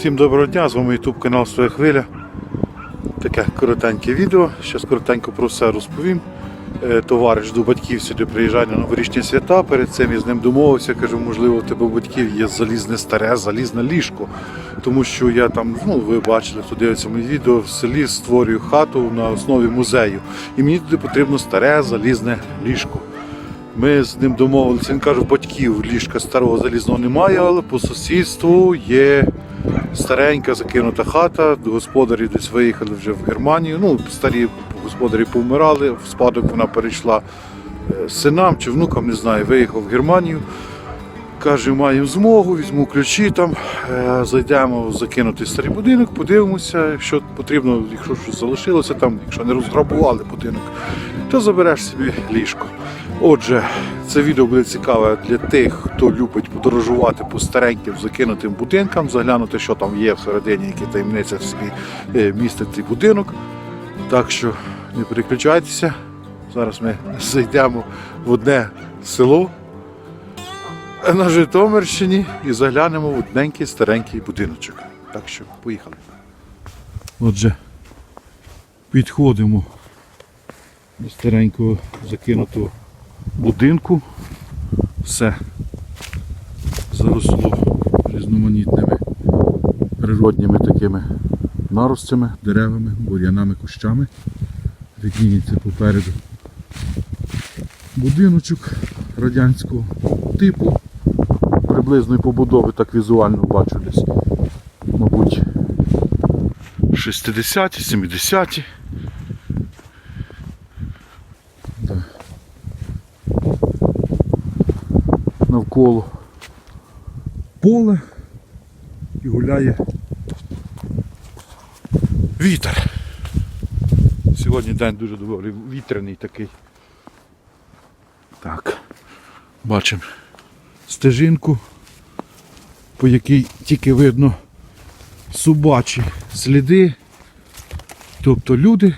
Всім доброго дня, з вами YouTube канал Своя Хвиля. Таке коротеньке відео. Зараз коротенько про все розповім. Е, Товариш до батьків сюди приїжджає на новорічні свята. Перед цим я з ним домовився. Кажу, можливо, у тебе у батьків є залізне старе, залізне ліжко. Тому що я там, ну ви бачили, хто дивиться мої відео, в селі створюю хату на основі музею. І мені туди потрібно старе залізне ліжко. Ми з ним домовилися. Він каже, батьків ліжка старого залізного немає, але по сусідству є старенька закинута хата. Господарі десь виїхали вже в Германію. Ну, старі господарі повмирали, в спадок вона перейшла е, синам чи внукам, не знаю, виїхав в Германію. Каже, маємо змогу, візьму ключі там, е, зайдемо в закинутий старий будинок, подивимося, якщо потрібно, якщо щось залишилося там, якщо не розграбували будинок, то забереш собі ліжко. Отже, це відео буде цікаве для тих, хто любить подорожувати по стареньким закинутим будинкам, заглянути, що там є всередині, які таємниця в собі е, містить цей будинок. Так що не переключайтеся. Зараз ми зайдемо в одне село на Житомирщині і заглянемо в одненький старенький будиночок. Так що поїхали. Отже, підходимо до старенького закинутого будинку. Все заросло різноманітними природніми такими наростями, деревами, бур'янами, кущами. Видніється попереду будиночок радянського типу, приблизної побудови, так візуально бачу десь, мабуть, 60-ті, 70-ті. Навколо поле і гуляє вітер. Сьогодні день дуже доволі вітряний такий. Так, бачимо стежинку, по якій тільки видно собачі сліди. Тобто люди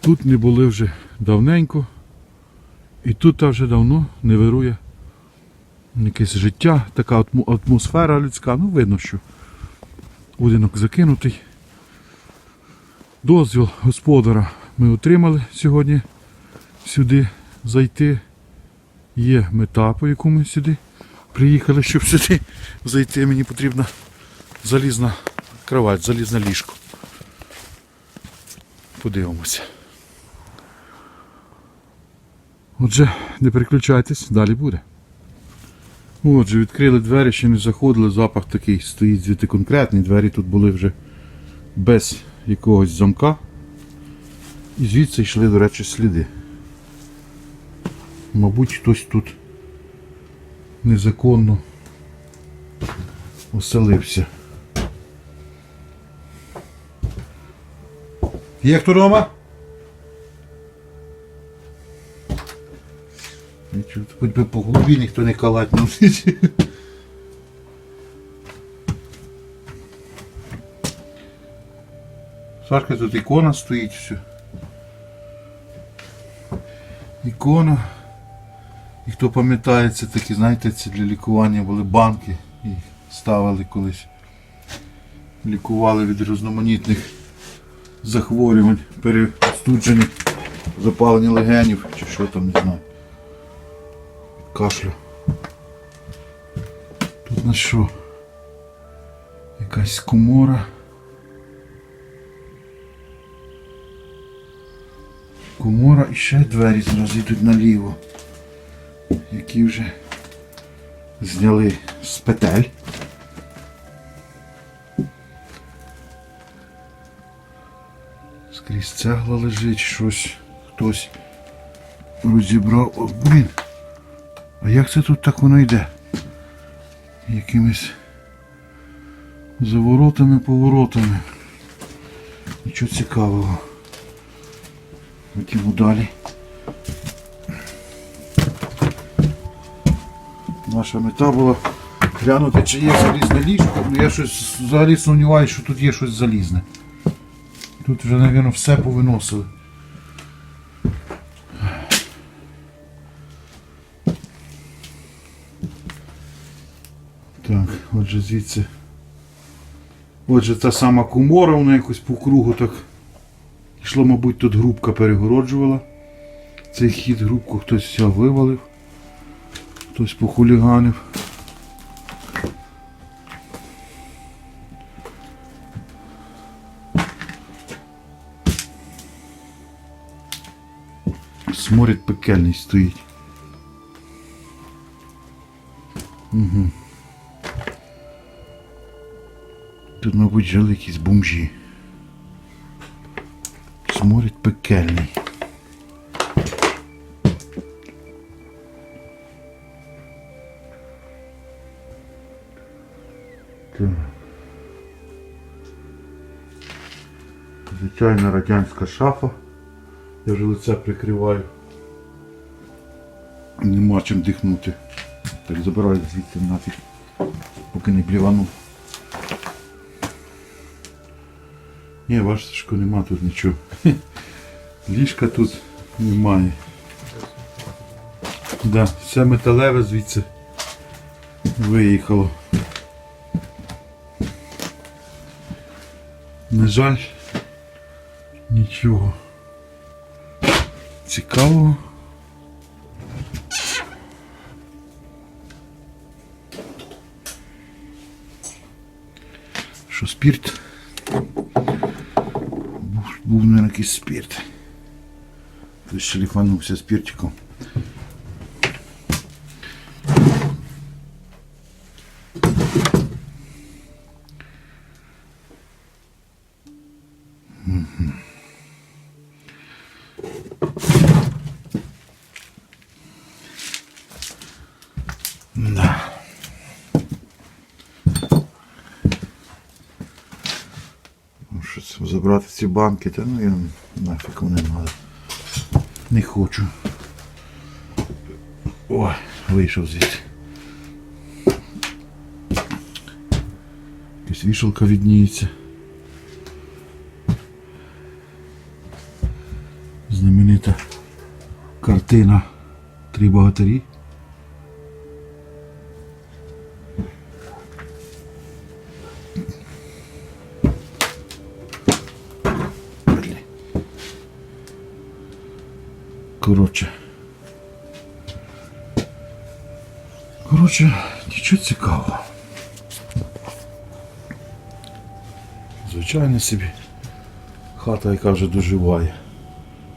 тут не були вже давненько. І тут вже давно не вирує якесь життя, така атмосфера людська. Ну, видно, що будинок закинутий. Дозвіл господара ми отримали сьогодні сюди зайти. Є мета, по яку ми сюди приїхали, щоб сюди зайти. Мені потрібна залізна кровать, залізне ліжко. Подивимося. Отже, не переключайтесь, далі буде. Отже, відкрили двері, ще не заходили, запах такий стоїть звідти конкретний. Двері тут були вже без якогось замка. І звідси йшли, до речі, сліди. Мабуть, хтось тут незаконно оселився. Є хто вдома? Нічого, хоч би по голові ніхто не калатнув. Сашка, тут ікона стоїть все. Ікона. І хто пам'ятає, це такі, знаєте, це для лікування були банки. Їх ставили колись. Лікували від різноманітних захворювань, перестудження, запалення легенів чи що там, не знаю. Кашлю. Тут на що? Якась комора. Комора і ще двері зараз йдуть наліво, які вже зняли з петель. Скрізь цегла лежить, щось хтось розібрав. О, блін. А як це тут так воно йде? Якимись заворотами, поворотами. Нічого цікавого. Ходімо далі. Наша мета була глянути, чи є залізне ліжко. Ну я щось взагалі сумніваюся, що тут є щось залізне. Тут вже, мабуть, все повиносили. Так, отже звідси Отже, та сама кумора, вона якось по кругу так. Йшло, мабуть, тут грубка перегороджувала. Цей хід грубку хтось вивалив, хтось похуліганив. Сморід пекельний стоїть. Угу. Тут, мабуть, жили якісь бомжі. Сморід пекельний. Звичайна радянська шафа. Я вже лице прикриваю. Нема чим дихнути. Так забираю звідси нафіг, поки не блівану. Ні, бачите, що нема тут нічого. Ліжка тут немає. Да, все металеве звідси виїхало. На жаль, нічого цікавого. Що спірт? Був, був не якийсь спірт. Хтось шліфанувся спіртиком. Забрати ці банки, та ну я нафіг вони надо. Не хочу. Ой, вийшов звідси. Якась вішалка відніється. Знаменита картина Три богатирі. Коротше. Коротше, нічого цікавого. Звичайно собі. Хата, яка вже доживає,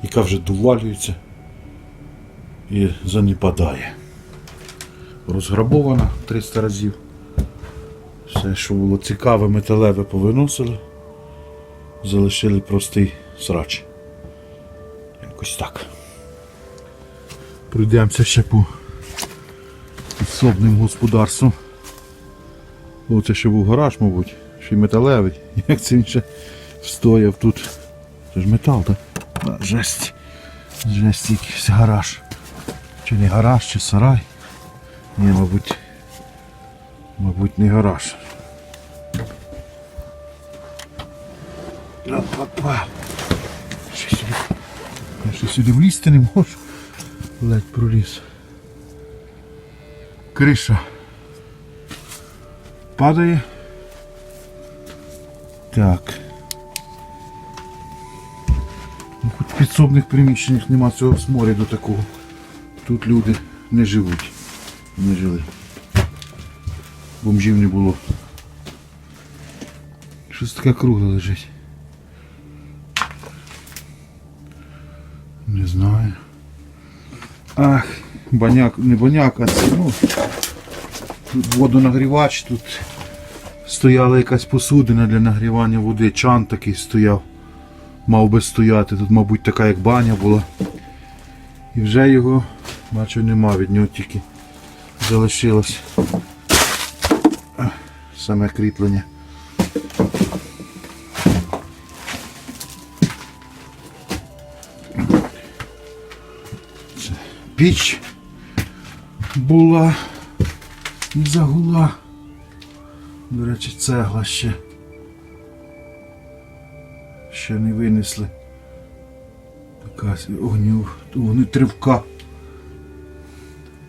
яка вже довалюється і занепадає. Розграбована 300 разів. Все, що було цікаве, металеве повиносили залишили простий срач. Якось так. Пройдемося ще по підсобним господарствам. Оце ще був гараж, мабуть, ще й металевий. Як це він ще встояв тут. Це ж метал, так? А, жесть. Жесть якийсь гараж. Чи не гараж, чи сарай. Ні, мабуть. Мабуть, не гараж. Опа. Ще сюди. Я ще сюди влізти не можу. Ледь проліз. Криша. Падає. Так. Ну, хоч в підсобних приміщеннях нема цього сморіду такого. Тут люди не живуть. Не жили. Бомжів не було. Щось таке кругле лежить. Не знаю. Ах, баняк, не баняк, а це, ну, тут водонагрівач, тут стояла якась посудина для нагрівання води, чан такий стояв. Мав би стояти, тут, мабуть, така як баня була. І вже його, бачу, нема, від нього тільки залишилось саме кріплення. Піч була і загула. До речі, цегла ще. Ще не винесли. Така огню, вони тривка.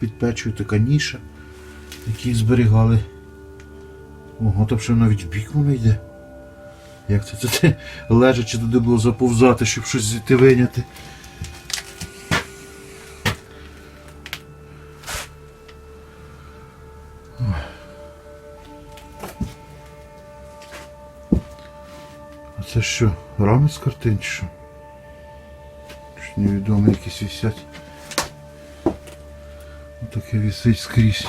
Під печою така ніша, які зберігали. Ого, там ще навіть в бік вона йде. Як це, це лежачи туди було заповзати, щоб щось звідти виняти. Що, рами з картин чи що? Щось невідомо якісь висять. Таке висить скрізь.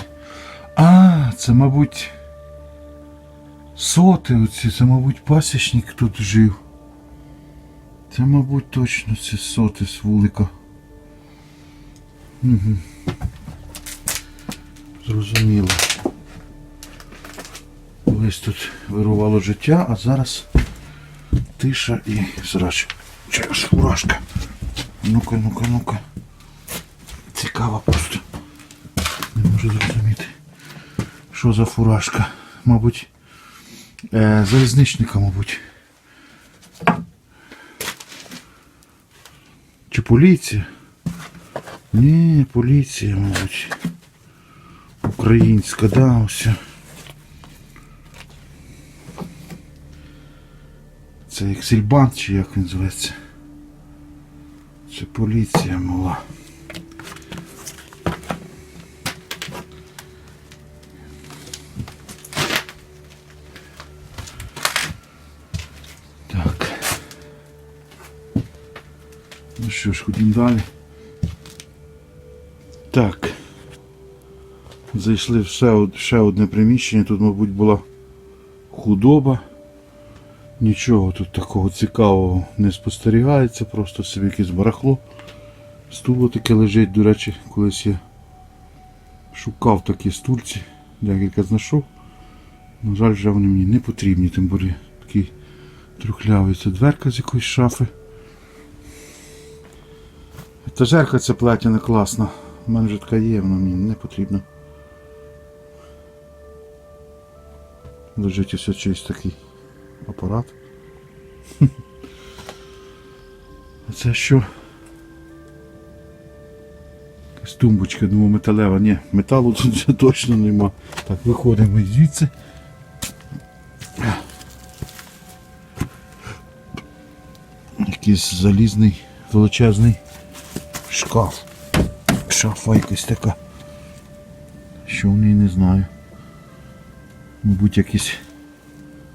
А, це, мабуть, соти оці, це, мабуть, пасічник тут жив. Це, мабуть, точно ці соти з вулика. Угу. Зрозуміло. Колись тут вирувало життя, а зараз тиша і срач. Фуражка. Ну-ка, ну-ка, ну-ка. Цікаво просто. Не можу зрозуміти. Що за фуражка? Мабуть, е, залізничника, мабуть. Чи поліція? Ні, поліція, мабуть. Українська, да, ось. Це як чи як він зветься? Це поліція мала. Так. Ну що ж, ходімо далі. Так. Зайшли в ще одне приміщення. Тут, мабуть, була худоба. Нічого тут такого цікавого не спостерігається, просто собі якесь барахло. Стуло таке лежить, до речі, колись я шукав такі стульці, декілька знайшов. На жаль, вже вони мені не потрібні, тим більше такий трухлявий. Це дверка з якоїсь шафи. Етажерка ця платяна класна. У мене вже така є, вона мені не потрібна. Лежить ось чийсь такий апарат. А це що? Якась тумбочка, думаю, металева. Ні, металу тут вже точно нема. Так, виходимо звідси. Якийсь залізний, величезний шкаф. Шафа якась така. Що в ній не знаю. Мабуть, якісь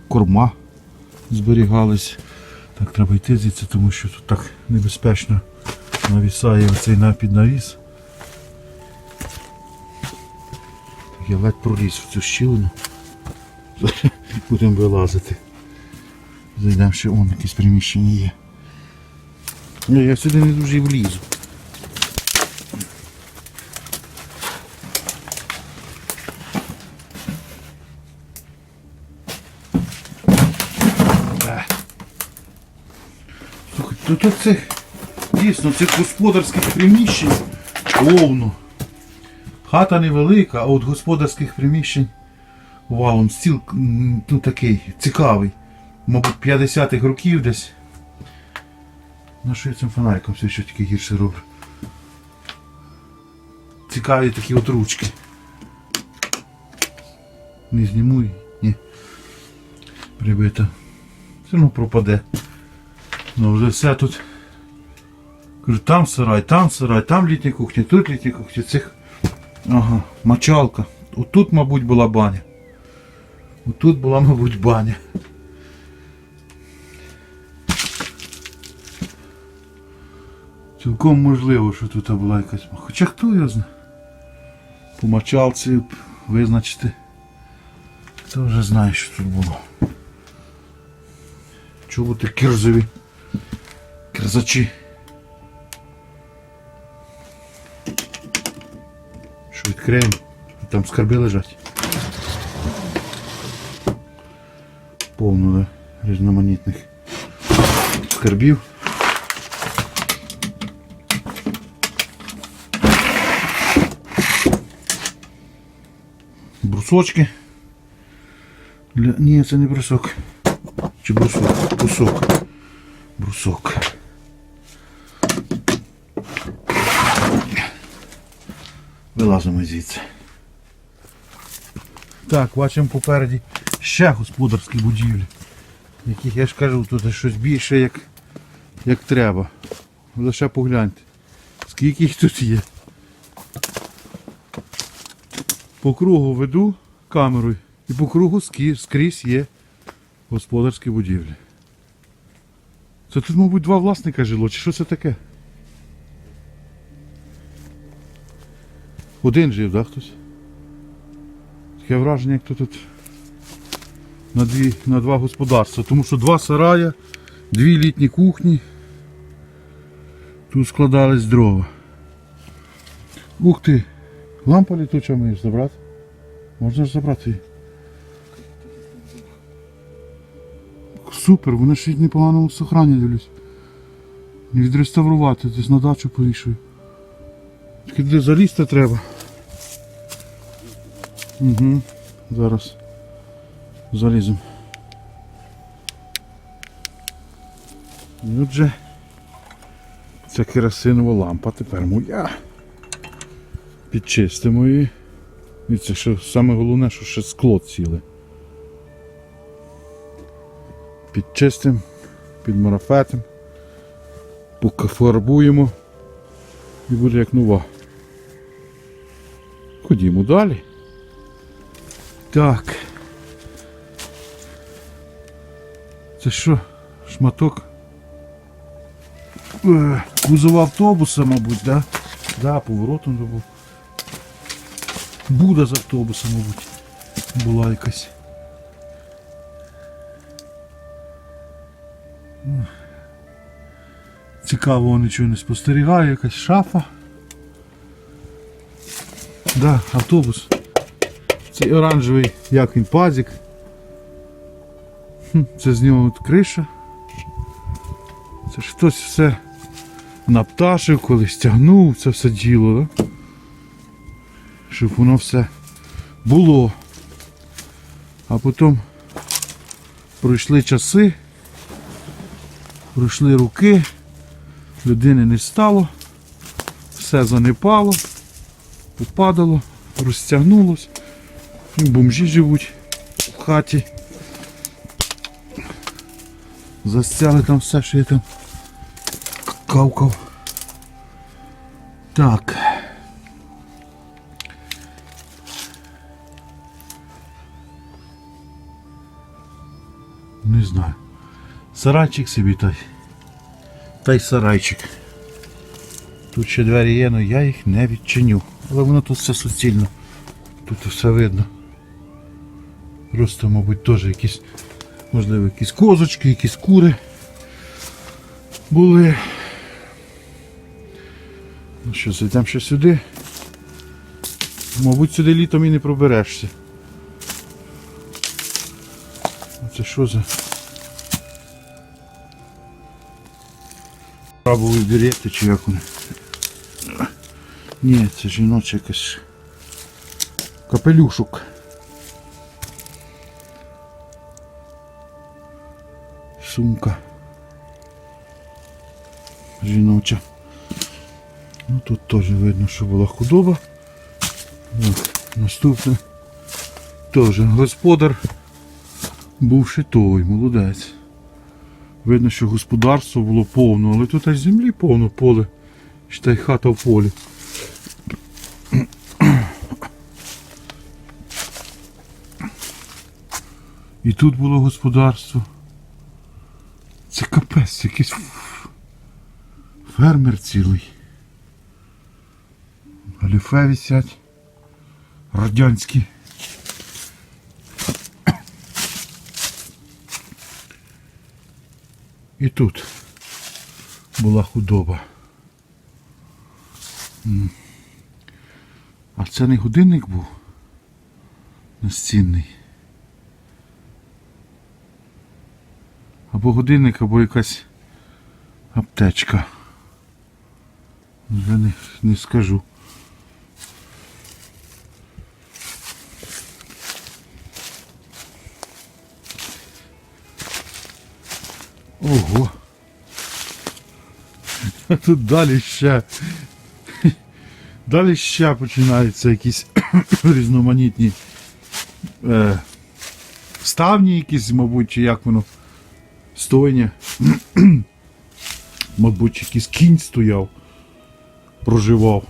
корма зберігались. Так, треба йти звідси, тому що тут так небезпечно навісає оцей напіднавіс. Так, я ледь проліз в цю щілину. Будемо вилазити. Зайдемо ще он якесь приміщення є. Я сюди не дуже влізу. Слухай, тут оцих дійсно цих господарських приміщень повно. Хата невелика, а от господарських приміщень валом стіл ну, такий цікавий. Мабуть, 50-х років десь. Ну що я цим фонариком все ще таке гірше роблю. Цікаві такі от ручки. Не зніму її? Ні. Прибита. Все одно пропаде. Ну вже все тут. Кажу, там сарай, там сарай, там літня кухня, тут літня кухня, цих. Ага, мочалка. Отут, мабуть, була баня. Отут була, мабуть, баня. Цілком можливо, що тут була якась. Хоча хто його знає. По мочалці визначити. Хто вже знає, що тут було. Чоботи кирзові. Кирзачі. Що відкриємо? Там скарби лежать. Повно да, різноманітних скарбів. Брусочки. Для... Ні, це не брусок. Чи брусок? Брусок. Брусок. Вилазимо звідси. Так, бачимо попереді ще господарські будівлі. Яких я ж кажу, тут щось більше як, як треба. Лише погляньте. Скільки їх тут є. По кругу веду камерою і по кругу скрізь є господарські будівлі. Це тут, мабуть, два власника жило, чи що це таке? Один жив, да, хтось? Таке враження, як то тут на, дві, на два господарства. Тому що два сарая, дві літні кухні. Тут складались дрова. Ух ти! Лампа літуча маєш забрати? Можна ж забрати її. Супер, вона ще й непоганому сохрані дивлюсь. Відреставрувати, десь на дачу повішую. Тільки де залізти треба. Угу. Зараз заліземо. І отже, ця керосинова лампа тепер моя. Підчистимо її. І це що саме головне, що ще скло ціле. Підчистимо, підмарафетимо, покафарбуємо і буде як нова. Ходімо далі. Так. Це що? Шматок? Е, Кузова автобуса, мабуть, да? Да, поворотом був. Буда з автобуса, мабуть, була якась. Ну, Цікаво, нічого не спостерігаю, якась шафа. Да, автобус. Цей оранжевий, як він, пазик. Це з нього от криша. Це ж хтось все напташив, колись тягнув це все діло, да? щоб воно все було. А потім пройшли часи, пройшли руки, людини не стало, все занепало, попадало, розтягнулось, і бомжі живуть в хаті. Застяли там все, що я там кавкав. Так. Сарайчик собі та й. Та й сарайчик. Тут ще двері є, але я їх не відчиню. Але воно тут все суцільно. Тут все видно. Просто, мабуть, теж якісь, можливо, якісь козочки, якісь кури були. Ну що, зайдемо ще сюди. Мабуть, сюди літом і не проберешся. Це що за крабові берети чи як вони? Ні, це жіноча якась капелюшок. Сумка. Жіноча. Ну тут теж видно, що була худоба. Так, наступне. Теж господар бувши той, молодець. Видно, що господарство було повно, але тут аж землі повно поле. Ще й хата в полі. І тут було господарство. Це капець, якийсь фермер цілий. Галіфе висять. Радянські. І тут була худоба. А це не годинник був настінний. Або годинник, або якась аптечка. Вже не, не скажу. Ого. Тут далі ще. Далі ще починаються якісь різноманітні е, ставні якісь, мабуть, чи як воно стойня. Мабуть, якийсь кінь стояв, проживав.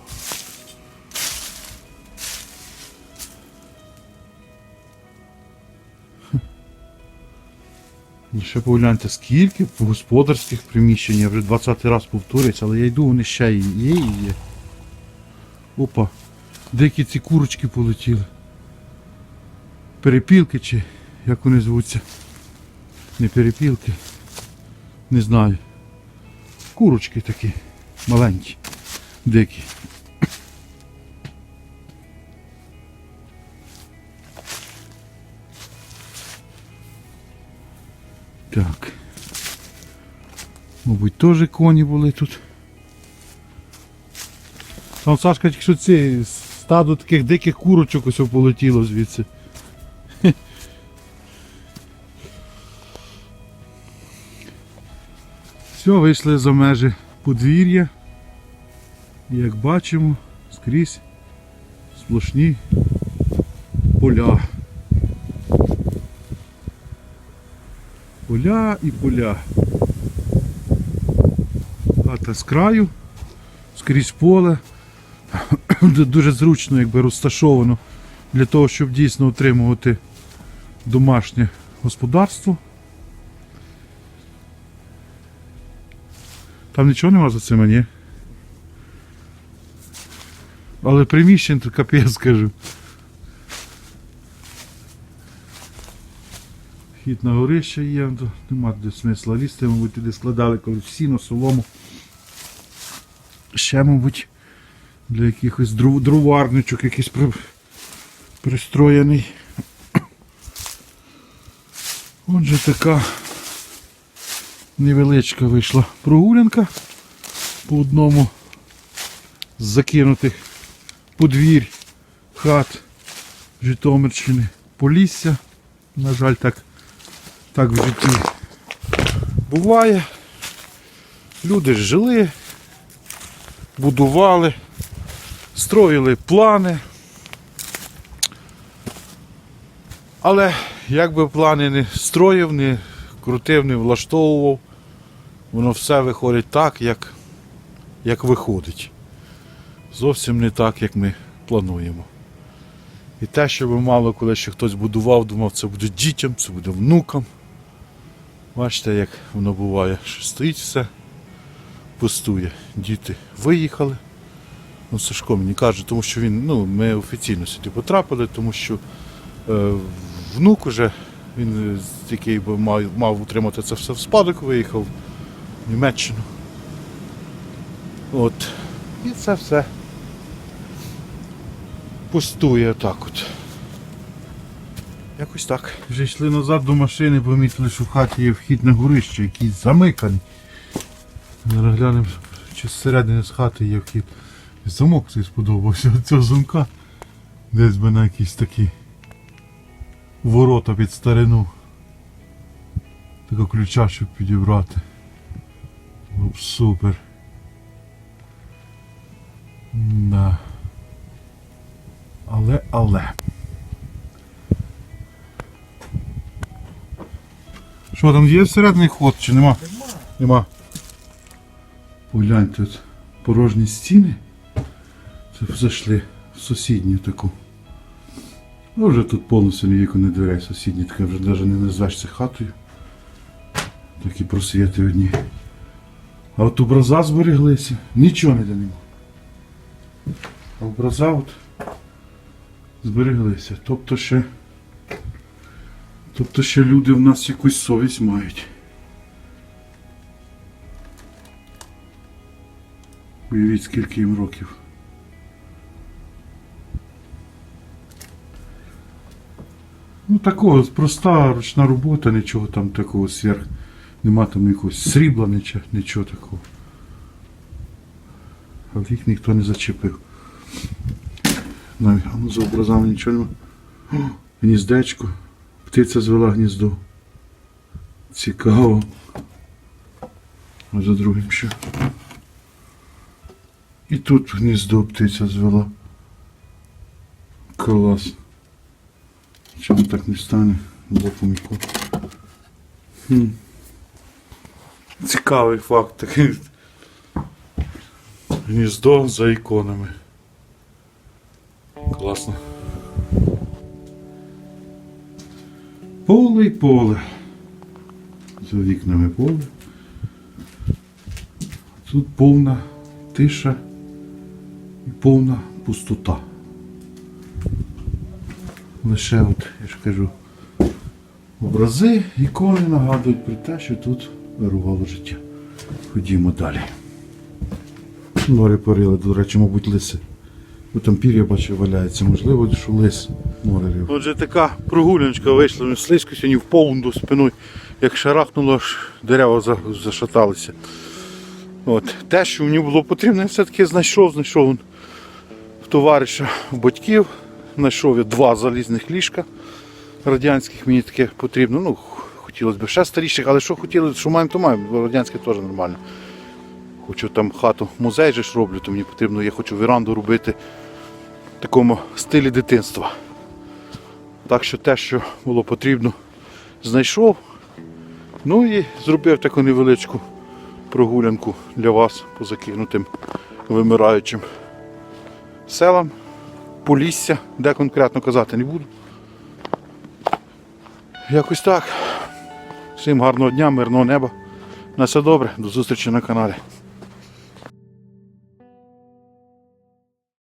І ще погляньте, скільки господарських приміщень, я вже 20 раз повторююсь, але я йду, вони ще є є і є. Опа, деякі ці курочки полетіли. Перепілки чи як вони звуться? Не перепілки. Не знаю. Курочки такі маленькі, дикі. Так. Мабуть, теж коні були тут. Там Сашка що ці стадо таких диких курочок ось полетіло звідси. Все, вийшли за межі подвір'я. Як бачимо, скрізь сплошні поля. Поля і поля. Хата з краю, скрізь поле. Дуже зручно якби розташовано для того, щоб дійсно утримувати домашнє господарство. Там нічого нема за цим, ні? Але приміщень то капець скажу. Хід на горище є, нема де смисла лізти, мабуть, туди складали колись сіно, солому. Ще, мабуть, для якихось дру- друварничок якийсь при... пристроєний. Отже така невеличка вийшла прогулянка по одному з закинутих подвір'я хат Житомирщини Полісся. На жаль, так, так в житті буває. Люди ж жили, будували, строїли плани. Але як би плани не строїв, не крутив, не влаштовував, воно все виходить так, як, як виходить. Зовсім не так, як ми плануємо. І те, що би мало коли ще хтось будував, думав, це буде дітям, це буде внукам. Бачите, як воно буває, що стоїть все, пустує. Діти виїхали. Ну, Сашко мені каже, тому що він, ну, ми офіційно сюди потрапили, тому що е, внук уже, він, е, який би мав, мав утримати це все в спадок, виїхав в Німеччину. От. І це все пустує так от. Якось так. Вже йшли назад до машини, помітили, що в хаті є вхід на горище, якийсь замиканий. Зараз глянемо, чи зсередини з хати є вхід. Замок цей сподобався від цього замка. Десь би на якісь такі ворота під старину. Такого ключа, щоб підібрати. Було б супер. Да. Але, але. Що там є всередині ход чи нема? Нема. Погляньте тут порожні стіни. Це зайшли в сусідню таку. Ну, вже тут повністю ні віку, ні дверей сусідні, таке вже навіть не назвеш це хатою. Такі просвіти одні. А от образа збереглися, нічого не нема. А образа от збереглися. Тобто ще. Тобто ще люди в нас якусь совість мають. Уявіть, скільки їм років. Ну такого проста ручна робота, нічого там такого сверх. Нема там якогось срібла, нічого, нічого такого. Але їх ніхто не зачепив. Навіть а ну, за образами нічого нема. Гніздечко. Птиця звела гніздо. Цікаво. За другим що? І тут гніздо птиця звела. Клас. Чому так не стане? Хм. Цікавий факт такий. Гніздо за іконами. Класно. Поле й поле. За вікнами поле. Тут повна тиша і повна пустота. Лише от, я ж кажу, образи, ікони нагадують про те, що тут вирувало життя. Ходімо далі. Норі порили, до речі, мабуть, лиси. Бо там пір'я бачу валяється, можливо, що лис норив. Отже, така прогуляночка вийшла ну, слизько сьогодні в повну спиною. Як шарахнуло, аж дерева зашаталися. От. Те, що мені було потрібно, я все-таки знайшов, знайшов в товариша батьків. Знайшов я два залізних ліжка радянських, мені таке потрібно. Ну, хотілося б ще старіших, але що хотіли, що маємо, то маємо, радянське теж нормально. Хочу там хату, музей же ж роблю, то мені потрібно, я хочу веранду робити в такому стилі дитинства. Так що те, що було потрібно, знайшов. Ну і зробив таку невеличку прогулянку для вас по закинутим вимираючим селам. Полісся, де конкретно казати не буду. Якось так. Всім гарного дня, мирного неба. На все добре, до зустрічі на каналі.